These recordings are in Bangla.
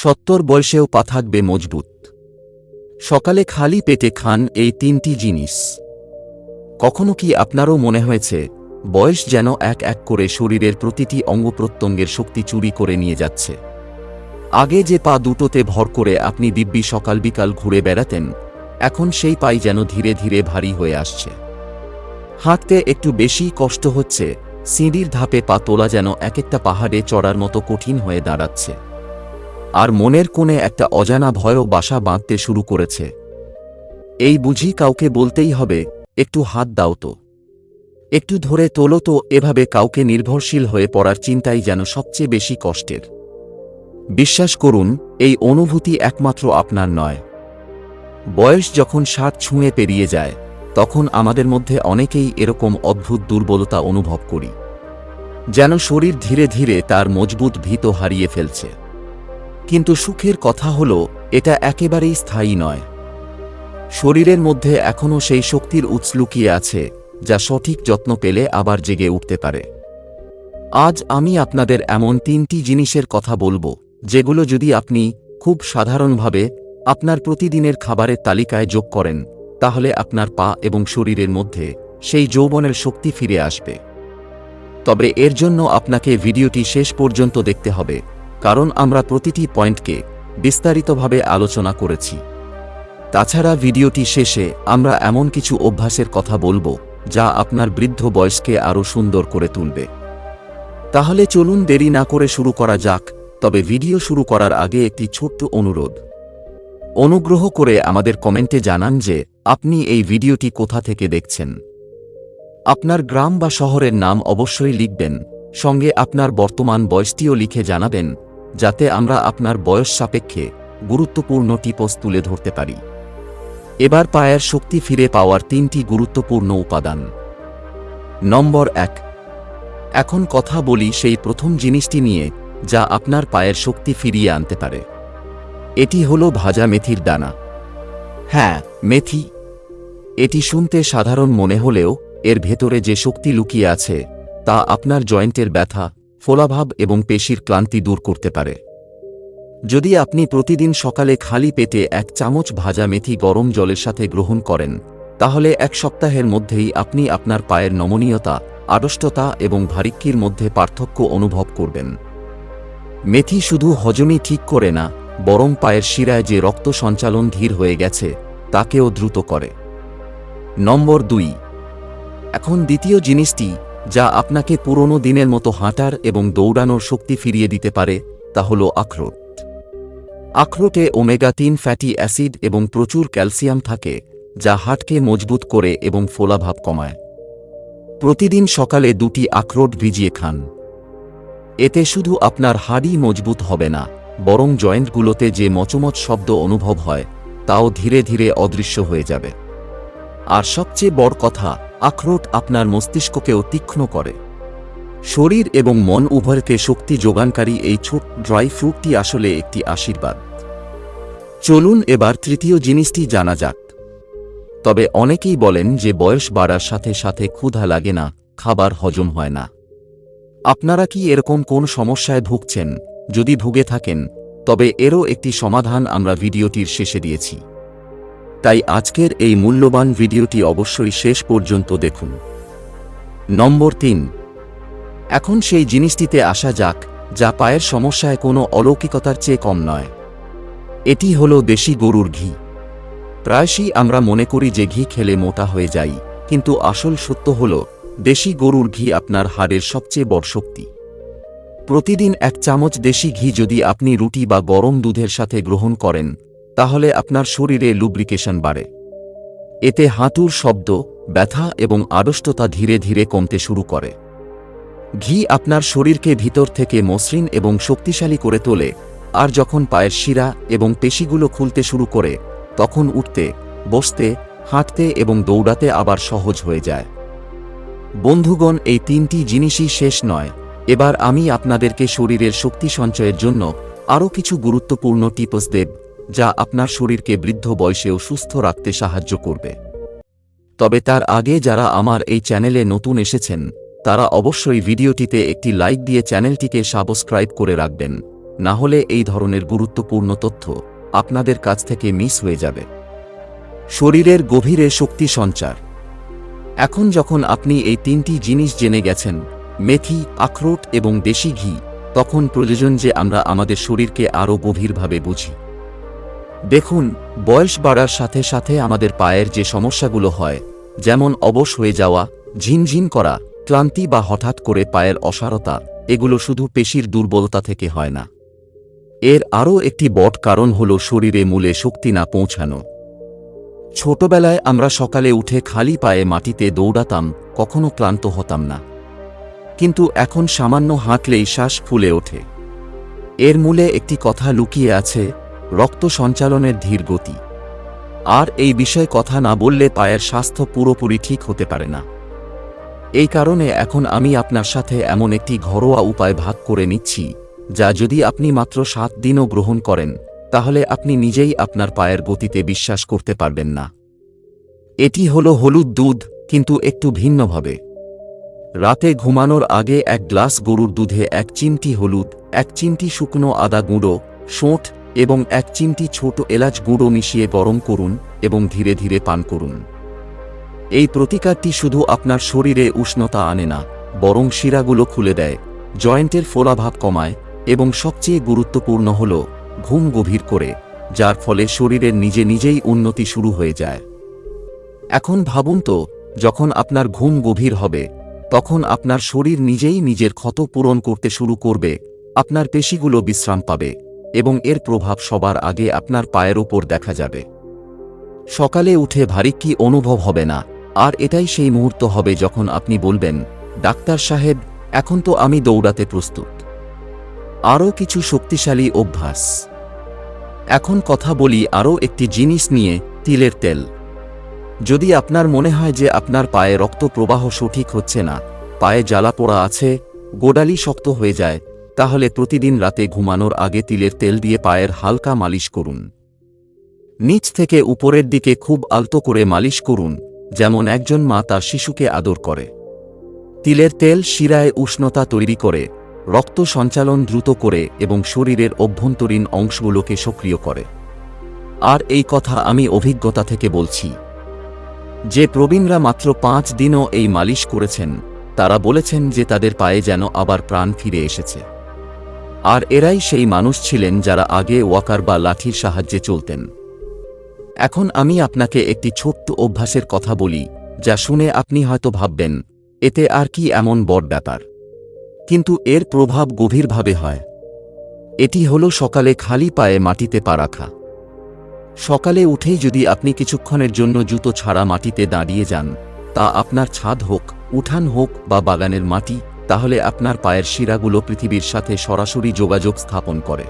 সত্তর বয়সেও পা থাকবে মজবুত। সকালে খালি পেটে খান এই তিনটি জিনিস। কখনো কি আপনারও মনে হয়েছে, বয়স যেন এক এক করে শরীরের প্রতিটি অঙ্গপ্রত্যঙ্গের শক্তি চুরি করে নিয়ে যাচ্ছে? আগে যে পা দুটোতে ভর করে আপনি দিব্যি সকাল বিকাল ঘুরে বেড়াতেন, এখন সেই পাই যেন ধীরে ধীরে ভারী হয়ে আসছে। হাঁটতে একটু বেশি কষ্ট হচ্ছে, সিঁড়ির ধাপে পা তোলা যেন এক একটা পাহাড়ে চড়ার মতো কঠিন হয়ে দাঁড়াচ্ছে। আর মনের কোণে একটা অজানা ভয়ও বাসা বাঁধতে শুরু করেছে। এই বুঝি কাউকে বলতেই হবে, একটু হাত দাও তো। একটু ধরে তোলো তো, এভাবে কাউকে নির্ভরশীল হয়ে পড়ার চিন্তাই যেন সবচেয়ে বেশি কষ্টের। বিশ্বাস করুন, এই অনুভূতি একমাত্র আপনার নয়। বয়স যখন ষাট ছুঁয়ে পেরিয়ে যায়, তখন আমাদের মধ্যে অনেকেই এরকম অদ্ভুত দুর্বলতা অনুভব করি। যেন শরীর ধীরে ধীরে তার মজবুত ভীত হারিয়ে ফেলছে। কিন্তু সুখের কথা হল, এটা একেবারেই স্থায়ী নয়। শরীরের মধ্যে এখনও সেই শক্তির উৎস লুকিয়ে আছে, যা সঠিক যত্ন পেলে আবার জেগে উঠতে পারে। আজ আমি আপনাদের এমন তিনটি জিনিসের কথা বলব, যেগুলো যদি আপনি খুব সাধারণভাবে আপনার প্রতিদিনের খাবারের তালিকায় যোগ করেন, তাহলে আপনার পা এবং শরীরের মধ্যে সেই যৌবনের শক্তি ফিরে আসবে। তবে এর জন্য আপনাকে ভিডিওটি শেষ পর্যন্ত দেখতে হবে। কারণ আমরা প্রতিটি পয়েন্টকে বিস্তারিতভাবে আলোচনা করেছি। তাছাড়া ভিডিওটি শেষে আমরা এমন কিছু অভ্যাসের কথা বলব, যা আপনার বৃদ্ধ বয়সকে আরও সুন্দর করে তুলবে। তাহলে চলুন দেরি না করে শুরু করা যাক, তবে ভিডিও শুরু করার আগে একটি ছোট্ট অনুরোধ। অনুগ্রহ করে আমাদের কমেন্টে জানান যে, আপনি এই ভিডিওটি কোথা থেকে দেখছেন? আপনার গ্রাম বা শহরের নাম অবশ্যই লিখবেন, সঙ্গে আপনার বর্তমান বয়সটিও লিখে জানাবেন যাতে আমরা আপনার বয়স সাপেক্ষে গুরুত্বপূর্ণ টিপস তুলে ধরতে পারি। এবার পায়ের শক্তি ফিরে পাওয়ার তিনটি গুরুত্বপূর্ণ উপাদান। নম্বর এক। এখন কথা বলি সেই প্রথম জিনিসটি নিয়ে, যা আপনার পায়ের শক্তি ফিরিয়ে আনতে পারে। এটি হল ভাজা মেথির দানা। হ্যাঁ মেথি। এটি শুনতে সাধারণ মনে হলেও, এর ভেতরে যে শক্তি লুকিয়ে আছে, তা আপনার জয়েন্টের ব্যথা ফোলাভাব এবং পেশির ক্লান্তি দূর করতে পারে। যদি আপনি প্রতিদিন সকালে খালি পেটে এক চামচ ভাজা মেথি গরম জলের সাথে গ্রহণ করেন, তাহলে এক সপ্তাহের মধ্যেই আপনি আপনার পায়ের নমনীয়তা, আড়ষ্টতা এবং ভারিক্কির মধ্যে পার্থক্য অনুভব করবেন। মেথি শুধু হজমই ঠিক করে না, বরং পায়ের শিরায় যে রক্ত সঞ্চালন ধীর হয়ে গেছে, তাকেও দ্রুত করে। নম্বর দুই। এখন দ্বিতীয় জিনিসটি যা আপনাকে পুরনো দিনের মতো হাঁটার এবং দৌড়ানোর শক্তি ফিরিয়ে দিতে পারে, তা হল আখরোট। আখরোটে ওমেগা তিন ফ্যাটি অ্যাসিড এবং প্রচুর ক্যালসিয়াম থাকে, যা হাটকে মজবুত করে এবং ফোলাভাব কমায়। প্রতিদিন সকালে দুটি আখরোট ভিজিয়ে খান। এতে শুধু আপনার হাড়ই মজবুত হবে না, বরং জয়েন্টগুলোতে যে মচমচ শব্দ অনুভব হয়, তাও ধীরে ধীরে অদৃশ্য হয়ে যাবে। আর সবচেয়ে বড় কথা আখরোট আপনার মস্তিষ্ককেও তীক্ষ্ণ করে। শরীর এবং মন উভয়কে শক্তি যোগানকারী এই ছোট ড্রাই ফ্রুটটি আসলে একটি আশীর্বাদ। চলুন এবার তৃতীয় জিনিসটি জানা যাক। তবে অনেকেই বলেন যে বয়স বাড়ার সাথে সাথে ক্ষুধা লাগে না, খাবার হজম হয় না। আপনারা কি এরকম কোন সমস্যায় ভুগছেন? যদি ভুগে থাকেন, তবে এরও একটি সমাধান আমরা ভিডিওটির শেষে দিয়েছি। তাই আজকের এই মূল্যবান ভিডিওটি অবশ্যই শেষ পর্যন্ত দেখুন। নম্বর তিন। এখন সেই জিনিসটিতে আসা যাক, যা পায়ের সমস্যায় কোনো অলৌকিকতার চেয়ে কম নয়। এটি হল দেশি গরুর ঘি। প্রায়শই আমরা মনে করি যে ঘি খেলে মোটা হয়ে যাই, কিন্তু আসল সত্য হল, দেশি গরুর ঘি আপনার হাড়ের সবচেয়ে বড় শক্তি। প্রতিদিন এক চামচ দেশি ঘি যদি আপনি রুটি বা গরম দুধের সাথে গ্রহণ করেন তাহলে আপনার শরীরে লুব্রিকেশন বাড়ে। এতে হাঁটুর শব্দ, ব্যথা এবং আড়ষ্টতা ধীরে ধীরে কমতে শুরু করে। ঘি আপনার শরীরকে ভিতর থেকে মসৃণ এবং শক্তিশালী করে তোলে, আর যখন পায়ের শিরা এবং পেশিগুলো খুলতে শুরু করে, তখন উঠতে, বসতে, হাঁটতে এবং দৌড়াতে আবার সহজ হয়ে যায়। বন্ধুগণ, এই তিনটি জিনিসই শেষ নয়। এবার আমি আপনাদেরকে শরীরের শক্তি সঞ্চয়ের জন্য আরও কিছু গুরুত্বপূর্ণ টিপস দেব। যা আপনার শরীরকে বৃদ্ধ বয়সেও সুস্থ রাখতে সাহায্য করবে। তবে তার আগে যারা আমার এই চ্যানেলে নতুন এসেছেন, তারা অবশ্যই ভিডিওটিতে একটি লাইক দিয়ে চ্যানেলটিকে সাবস্ক্রাইব করে রাখবেন, না হলে এই ধরনের গুরুত্বপূর্ণ তথ্য আপনাদের কাছ থেকে মিস হয়ে যাবে। শরীরের গভীরে শক্তি সঞ্চার। এখন যখন আপনি এই তিনটি জিনিস জেনে গেছেন, মেথি, আখরোট এবং দেশি ঘি, তখন প্রয়োজন যে আমরা আমাদের শরীরকে আরও গভীরভাবে বুঝি। দেখুন, বয়স বাড়ার সাথে সাথে আমাদের পায়ের যে সমস্যাগুলো হয়, যেমন অবশ হয়ে যাওয়া, ঝিনঝিন করা, ক্লান্তি বা হঠাৎ করে পায়ের অসারতা, এগুলো শুধু পেশির দুর্বলতা থেকে হয় না। এর আরও একটি বট কারণ হল শরীরে মূলে শক্তি না পৌঁছানো। ছোটবেলায় আমরা সকালে উঠে খালি পায়ে মাটিতে দৌড়াতাম, কখনো ক্লান্ত হতাম না। কিন্তু এখন সামান্য হাঁটলেই শ্বাস ফুলে ওঠে। এর মূলে একটি কথা লুকিয়ে আছে রক্ত সঞ্চালনের ধীর গতি। আর এই বিষয়ে কথা না বললে পায়ের স্বাস্থ্য পুরোপুরি ঠিক হতে পারে না। এই কারণে এখন আমি আপনার সাথে এমন একটি ঘরোয়া উপায় ভাগ করে নিচ্ছি, যা যদি আপনি মাত্র সাত দিনও গ্রহণ করেন, তাহলে আপনি নিজেই আপনার পায়ের গতিতে বিশ্বাস করতে পারবেন না। এটি হল হলুদ দুধ, কিন্তু একটু ভিন্নভাবে রাতে ঘুমানোর আগে এক গ্লাস গরুর দুধে এক চিমটি হলুদ, এক চিমটি শুকনো আদা গুঁড়ো সোঁঠ এবং এক চিমটি ছোট এলাচ গুঁড়ো মিশিয়ে গরম করুন এবং ধীরে ধীরে পান করুন। এই প্রতিকারটি শুধু আপনার শরীরে উষ্ণতা আনে না, বরং শিরাগুলো খুলে দেয়, জয়েন্টের ফোলাভাব কমায় এবং সবচেয়ে গুরুত্বপূর্ণ হল ঘুম গভীর করে, যার ফলে শরীরের নিজে নিজেই উন্নতি শুরু হয়ে যায়। এখন ভাবুন তো, যখন আপনার ঘুম গভীর হবে, তখন আপনার শরীর নিজেই নিজের ক্ষত পূরণ করতে শুরু করবে, আপনার পেশিগুলো বিশ্রাম পাবে। এবং এর প্রভাব সবার আগে আপনার পায়ের ওপর দেখা যাবে। সকালে উঠে ভারী কি অনুভব হবে না, আর এটাই সেই মুহূর্ত হবে যখন আপনি বলবেন, ডাক্তার সাহেব, এখন তো আমি দৌড়াতে প্রস্তুত। আরও কিছু শক্তিশালী অভ্যাস। এখন কথা বলি আরও একটি জিনিস নিয়ে, তিলের তেল। যদি আপনার মনে হয় যে আপনার পায়ে রক্ত প্রবাহ সঠিক হচ্ছে না, পায়ে জ্বালা পোড়া আছে, গোডালি শক্ত হয়ে যায় তাহলে প্রতিদিন রাতে ঘুমানোর আগে তিলের তেল দিয়ে পায়ের হালকা মালিশ করুন। নিচ থেকে উপরের দিকে খুব আলতো করে মালিশ করুন, যেমন একজন মা তার শিশুকে আদর করে। তিলের তেল শিরায় উষ্ণতা তৈরি করে, রক্ত সঞ্চালন দ্রুত করে এবং শরীরের অভ্যন্তরীণ অংশগুলোকে সক্রিয় করে। আর এই কথা আমি অভিজ্ঞতা থেকে বলছি। যে প্রবীণরা মাত্র পাঁচ দিনও এই মালিশ করেছেন, তারা বলেছেন যে তাদের পায়ে যেন আবার প্রাণ ফিরে এসেছে। আর এরাই সেই মানুষ ছিলেন যারা আগে ওয়াকার বা লাঠির সাহায্যে চলতেন। এখন আমি আপনাকে একটি ছোট্ট অভ্যাসের কথা বলি, যা শুনে আপনি হয়তো ভাববেন, এতে আর কি এমন বড় ব্যাপার। কিন্তু এর প্রভাব গভীরভাবে হয়। এটি হল সকালে খালি পায়ে মাটিতে পা রাখা। সকালে উঠেই যদি আপনি কিছুক্ষণের জন্য জুতো ছাড়া মাটিতে দাঁড়িয়ে যান, তা আপনার ছাদ হোক, উঠান হোক বা বাগানের মাটি তাহলে আপনার পায়ের শিরাগুলো পৃথিবীর সাথে সরাসরি যোগাযোগ স্থাপন করে।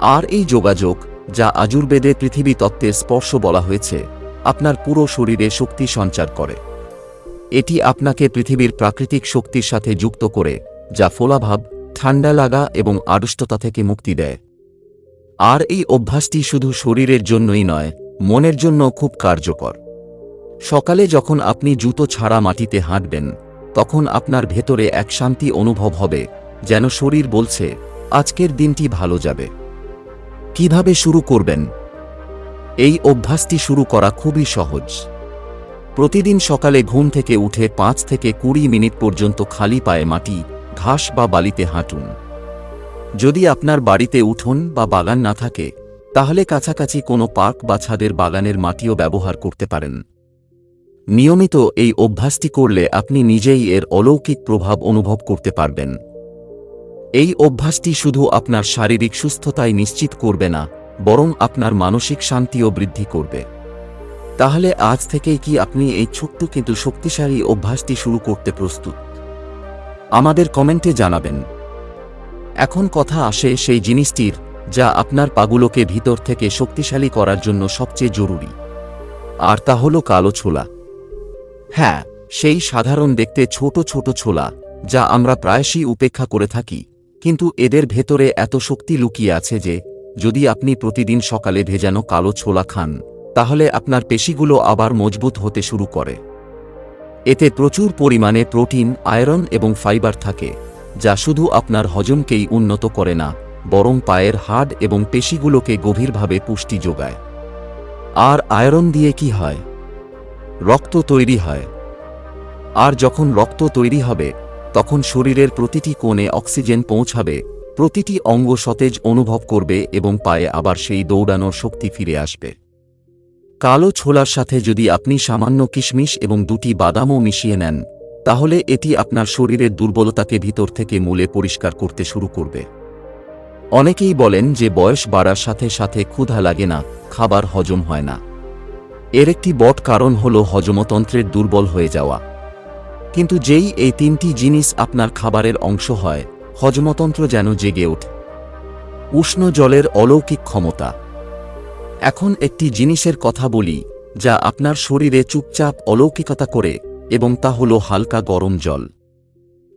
আর এই যোগাযোগ, যা আজুর্বেদে পৃথিবী তত্ত্বের স্পর্শ বলা হয়েছে, আপনার পুরো শরীরে শক্তি সঞ্চার করে। এটি আপনাকে পৃথিবীর প্রাকৃতিক শক্তির সাথে যুক্ত করে, যা ফোলাভাব, ঠান্ডা লাগা এবং আড়ষ্টতা থেকে মুক্তি দেয়। আর এই অভ্যাসটি শুধু শরীরের জন্যই নয়, মনের জন্য খুব কার্যকর। সকালে যখন আপনি জুতো ছাড়া মাটিতে হাঁটবেন তখন আপনার ভেতরে এক শান্তি অনুভব হবে, যেন শরীর বলছে, আজকের দিনটি ভালো যাবে। কীভাবে শুরু করবেন? এই অভ্যাসটি শুরু করা খুবই সহজ। প্রতিদিন সকালে ঘুম থেকে উঠে পাঁচ থেকে কুড়ি মিনিট পর্যন্ত খালি পায়ে মাটি, ঘাস বা বালিতে হাঁটুন। যদি আপনার বাড়িতে উঠোন বা বাগান না থাকে, তাহলে কাছাকাছি কোনো পার্ক বা ছাদের বাগানের মাটিও ব্যবহার করতে পারেন। নিয়মিত এই অভ্যাসটি করলে আপনি নিজেই এর অলৌকিক প্রভাব অনুভব করতে পারবেন। এই অভ্যাসটি শুধু আপনার শারীরিক সুস্থতাই নিশ্চিত করবে না, বরং আপনার মানসিক শান্তিও বৃদ্ধি করবে। তাহলে আজ থেকেই কি আপনি এই ছোট্ট কিন্তু শক্তিশালী অভ্যাসটি শুরু করতে প্রস্তুত? আমাদের কমেন্টে জানাবেন। এখন কথা আসে সেই জিনিসটির, যা আপনার পাগুলোকে ভিতর থেকে শক্তিশালী করার জন্য সবচেয়ে জরুরি। আর তা হল কালো ছোলা। হ্যাঁ সেই সাধারণ দেখতে ছোট ছোট ছোলা, যা আমরা প্রায়শই উপেক্ষা করে থাকি। কিন্তু এদের ভেতরে এত শক্তি লুকিয়ে আছে যে, যদি আপনি প্রতিদিন সকালে ভেজানো কালো ছোলা খান, তাহলে আপনার পেশিগুলো আবার মজবুত হতে শুরু করে। এতে প্রচুর পরিমাণে প্রোটিন, আয়রন এবং ফাইবার থাকে, যা শুধু আপনার হজমকেই উন্নত করে না, বরং পায়ের হাড় এবং পেশিগুলোকে গভীরভাবে পুষ্টি যোগায়। আর আয়রন দিয়ে কি হয়? রক্ত তৈরি হয়। আর যখন রক্ত তৈরি হবে, তখন শরীরের প্রতিটি কোণে অক্সিজেন পৌঁছাবে, প্রতিটি অঙ্গ সতেজ অনুভব করবে এবং পায়ে আবার সেই দৌড়ানোর শক্তি ফিরে আসবে। কালো ছোলার সাথে যদি আপনি সামান্য কিশমিশ এবং দুটি বাদামও মিশিয়ে নেন, তাহলে এটি আপনার শরীরের দুর্বলতাকে ভিতর থেকে মূলে পরিষ্কার করতে শুরু করবে। অনেকেই বলেন যে বয়স বাড়ার সাথে সাথে ক্ষুধা লাগে না, খাবার হজম হয় না। এর একটি বট কারণ হল হজমতন্ত্রের দুর্বল হয়ে যাওয়া। কিন্তু যেই এই তিনটি জিনিস আপনার খাবারের অংশ হয়, হজমতন্ত্র যেন জেগে ওঠে। উষ্ণ জলের অলৌকিক ক্ষমতা। এখন একটি জিনিসের কথা বলি, যা আপনার শরীরে চুপচাপ অলৌকিকতা করে, এবং তা হল হালকা গরম জল।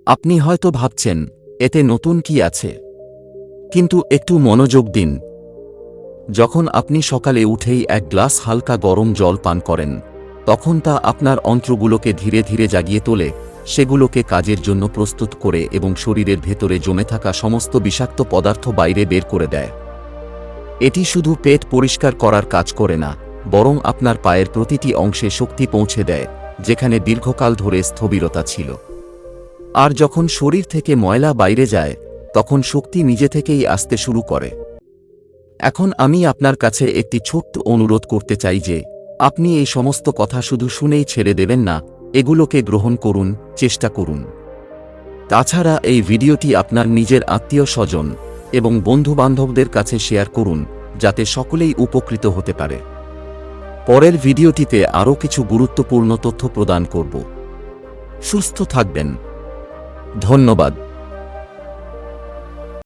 আপনি হয়তো ভাবছেন, এতে নতুন কি আছে? কিন্তু একটু মনোযোগ দিন। যখন আপনি সকালে উঠেই এক গ্লাস হালকা গরম জল পান করেন, তখন তা আপনার অন্ত্রগুলোকে ধীরে ধীরে জাগিয়ে তোলে, সেগুলোকে কাজের জন্য প্রস্তুত করে এবং শরীরের ভেতরে জমে থাকা সমস্ত বিষাক্ত পদার্থ বাইরে বের করে দেয়। এটি শুধু পেট পরিষ্কার করার কাজ করে না, বরং আপনার পায়ের প্রতিটি অংশে শক্তি পৌঁছে দেয়, যেখানে দীর্ঘকাল ধরে স্থবিরতা ছিল। আর যখন শরীর থেকে ময়লা বাইরে যায়, তখন শক্তি নিজে থেকেই আসতে শুরু করে। এখন আমি আপনার কাছে একটি ছোট্ট অনুরোধ করতে চাই যে, আপনি এই সমস্ত কথা শুধু শুনেই ছেড়ে দেবেন না, এগুলোকে গ্রহণ করুন, চেষ্টা করুন। তাছাড়া এই ভিডিওটি আপনার নিজের আত্মীয় স্বজন এবং বন্ধুবান্ধবদের কাছে শেয়ার করুন, যাতে সকলেই উপকৃত হতে পারে। পরের ভিডিওটিতে আরও কিছু গুরুত্বপূর্ণ তথ্য প্রদান করব। সুস্থ থাকবেন। ধন্যবাদ।